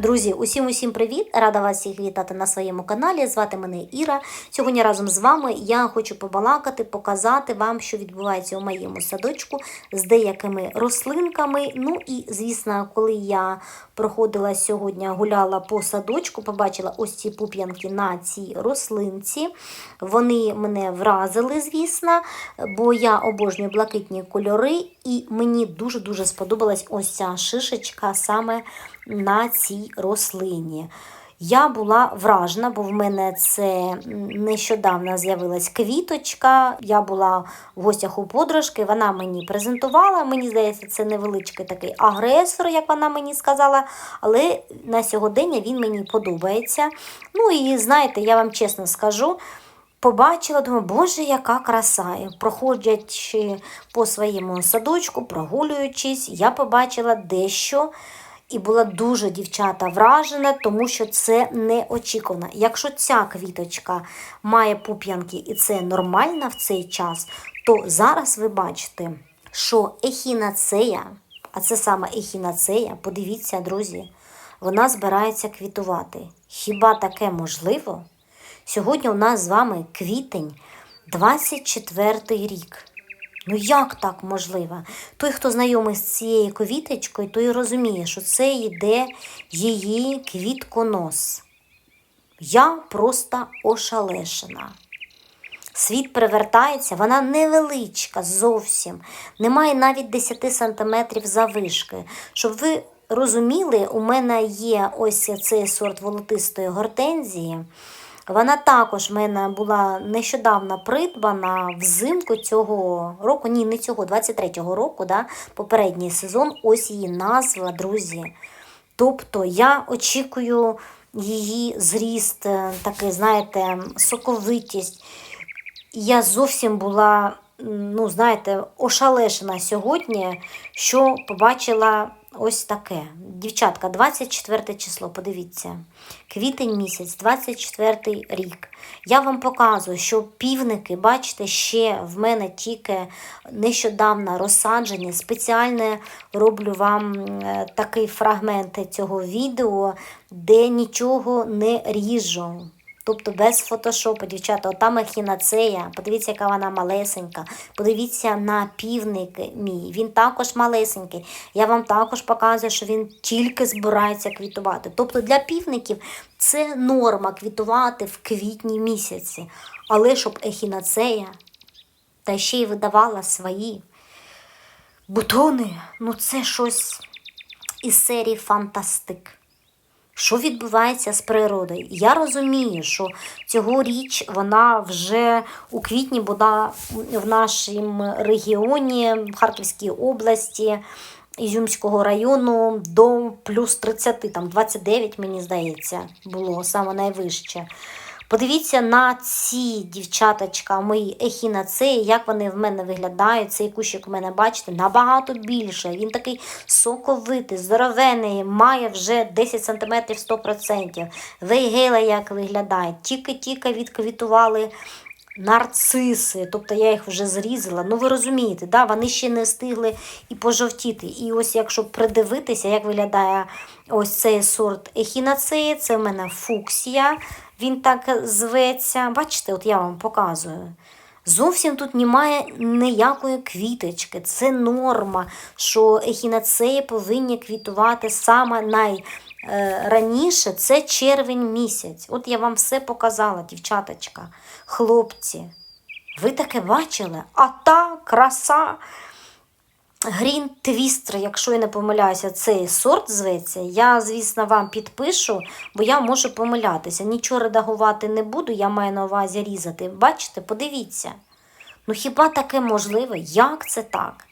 Друзі, усім усім привіт! Рада вас всіх вітати на своєму каналі. Звати мене Іра. Сьогодні разом з вами я хочу побалакати, показати вам, що відбувається у моєму садочку з деякими рослинками. Ну і, звісно, коли я проходила сьогодні, гуляла по садочку, побачила ось ці пуп'янки на цій рослинці. Вони мене вразили, звісно, бо я обожнюю блакитні кольори, і мені дуже-дуже сподобалась ось ця шишечка саме на цій рослині. Я була вражена, бо в мене це нещодавно з'явилась квіточка. Я була в гостях у подружки, вона мені презентувала. Мені здається, це невеличкий такий агресор, як вона мені сказала. Але на сьогодення він мені подобається. Ну і знаєте, я вам чесно скажу. Побачила, думаю, боже, яка краса. Проходячи по своєму садочку, прогулюючись, я побачила дещо і була дуже дівчата вражена, тому що це неочікувано. Якщо ця квіточка має пуп'янки і це нормально в цей час, то зараз ви бачите, що ехінацея, а це саме ехінацея, подивіться, друзі, вона збирається квітувати. Хіба таке можливо? Сьогодні у нас з вами квітень, 24 рік. Ну як так можливо? Той, хто знайомий з цією квіточкою, той розуміє, що це йде її квітконос. Я просто ошалешена. Світ перевертається, вона невеличка зовсім, немає навіть 10 сантиметрів завишки. Щоб ви розуміли, у мене є ось цей сорт волотистої гортензії. Вона також в мене була нещодавно придбана взимку цього року, ні, не цього, 23-го року, да, попередній сезон, ось її назва, друзі. Тобто я очікую її зріст, е, такий, знаєте, соковитість. Я зовсім була, ну, знаєте, ошалешена сьогодні, що побачила ось таке. Дівчатка, 24 число, подивіться. Квітень місяць, 24 рік. Я вам показую, що півники, бачите, ще в мене тільки нещодавно розсаджені. Спеціально роблю вам е, такий фрагмент цього відео, де нічого не ріжу. Тобто без фотошопу, дівчата, ота махінацея, подивіться, яка вона малесенька. Подивіться на півник мій. Він також малесенький. Я вам також показую, що він тільки збирається квітувати. Тобто для півників це норма квітувати в квітні місяці. Але щоб ехінацея та ще й видавала свої бутони, ну це щось із серії фантастик. Що відбувається з природою? Я розумію, що цьогоріч вона вже у квітні була в нашому регіоні, в Харківській області, Ізюмського району до плюс 30, там 29, мені здається, було саме найвище. Подивіться на ці дівчаточка, мої ехінацеї, як вони в мене виглядають. Цей кущик у мене, бачите, набагато більше. Він такий соковитий, здоровений, має вже 10 см 100%. Вейгела як виглядає. Тільки-тільки відквітували нарциси, тобто я їх вже зрізала. Ну, ви розумієте, да? вони ще не встигли і пожовтіти. І ось якщо придивитися, як виглядає ось цей сорт ехінацеї, це в мене фуксія. Він так зветься. Бачите, от я вам показую. Зовсім тут немає ніякої квіточки. Це норма, що ехінацеї повинні квітувати саме найраніше, це червень місяць. От я вам все показала, дівчаточка, хлопці. Ви таке бачили? А та краса. Грін Твістер, якщо я не помиляюся, цей сорт зветься. Я, звісно, вам підпишу, бо я можу помилятися. Нічого редагувати не буду, я маю на увазі різати. Бачите, подивіться. Ну хіба таке можливе? Як це так?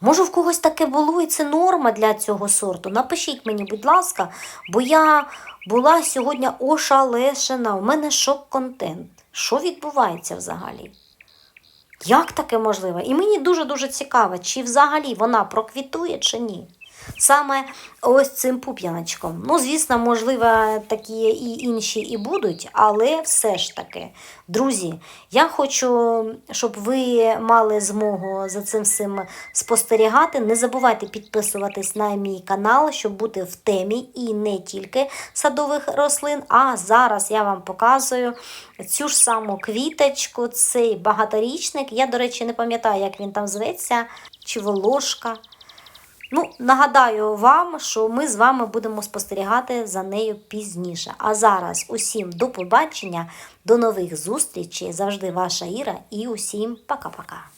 Може, в когось таке було і це норма для цього сорту? Напишіть мені, будь ласка, бо я була сьогодні ошалешена. У мене шок-контент. Що відбувається взагалі? Як таке можливо? І мені дуже-дуже цікаво, чи взагалі вона проквітує, чи ні. Саме ось цим пуп'яночком. Ну, звісно, можливо, такі і інші і будуть, але все ж таки, друзі, я хочу, щоб ви мали змогу за цим всім спостерігати. Не забувайте підписуватись на мій канал, щоб бути в темі і не тільки садових рослин. А зараз я вам показую цю ж саму квіточку, цей багаторічник. Я, до речі, не пам'ятаю, як він там зветься, чи волошка. Ну, нагадаю вам, що ми з вами будемо спостерігати за нею пізніше. А зараз усім до побачення, до нових зустрічей. Завжди ваша Іра і усім пока-пока.